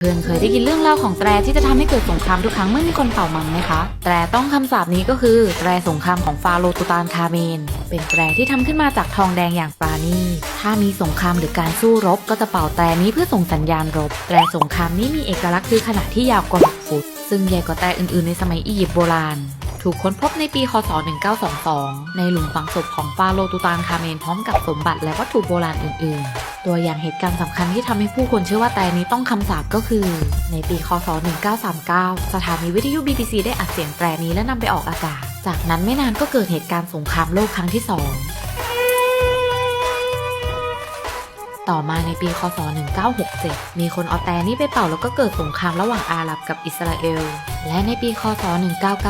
เพื่อนเคยได้ยินเรื่องเล่าของแตรที่จะทำให้เกิดสงครามทุกครั้งเมื่อมีคนเป่ามังไหมคะ แตรต้องคำสาปนี้ก็คือแตรสงครามของฟาโรตุตานคาเมน เป็นแตรที่ทำขึ้นมาจากทองแดงอย่างปราณีถ้ามีสงครามหรือการสู้รบก็จะเป่าแตรนี้เพื่อส่งสัญญาณรบ แตรสงครามนี้มีเอกลักษณ์คือขนาดที่ยาวกว่า6ฟุต ซึ่งใหญ่กว่าแตรอื่นๆในสมัยอียิปต์โบราณถูกค้นพบในปี คศ 1922 ในหลุมฝังศพของฟาโรตุตานคาเมนพร้อมกับสมบัติและวัตถุโบราณอื่น ๆ ตัวอย่างเหตุการณ์สำคัญที่ทำให้ผู้คนเชื่อว่าแตรนี้ต้องคำสาปก็คือ ในปีคศ 1939 สถานีวิทยุ BBC ได้อัดเสียงแตรนี้และนำไปออกอากาศ จากนั้นไม่นานก็เกิดเหตุการณ์สงครามโลกครั้งที่สองต่อมาในปีคศ 1967 มีคนเอาแตรนี้ไปเป่าแล้วก็เกิดสงครามระหว่างอาหรับกับอิสราเอล และในปีคศ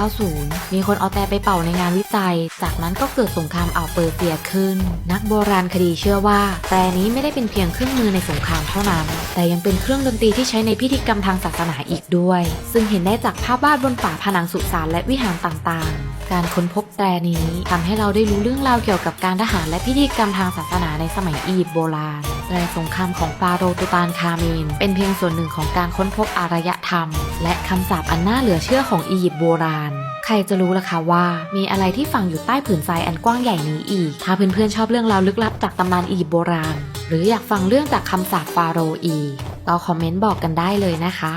1990 มีคนเอาแต่ไปเป่าในงานวิจัย จากนั้นก็เกิดสงครามอ่าวเปอร์เซียขึ้น นักโบราณคดีเชื่อว่า แต่นี้ไม่ได้เป็นเพียงเครื่องมือในสงครามเท่านั้น แต่ยังเป็นเครื่องดนตรีที่ใช้ในพิธีกรรมทางศาสนาอีกด้วย ซึ่งเห็นได้จากภาพวาดบนฝาผนังสุสานและวิหารต่างๆ การค้นพบแตรนี้ทำให้เราได้รู้เรื่องราวเกี่ยวกับการทหารและพิธีกรรมทางศาสนาในสมัยอียิปต์โบราณแตรสงครามของฟาโรห์ตุตานคาเมน เป็นเพียงส่วนหนึ่งของการค้นพบอารยธรรม และคำสาปอันน่าเหลือเชื่อของอียิปต์โบราณ ใครจะรู้ล่ะคะว่า มีอะไรที่ฝังอยู่ใต้ผืนทรายอันกว้างใหญ่นี้อีก ถ้าเพื่อนๆชอบเรื่องราวลึกลับจากตำนานอียิปต์โบราณ หรืออยากฟังเรื่องจากคำสาปฟาโรห์อีกก็คอมเมนต์บอกกันได้เลยนะคะ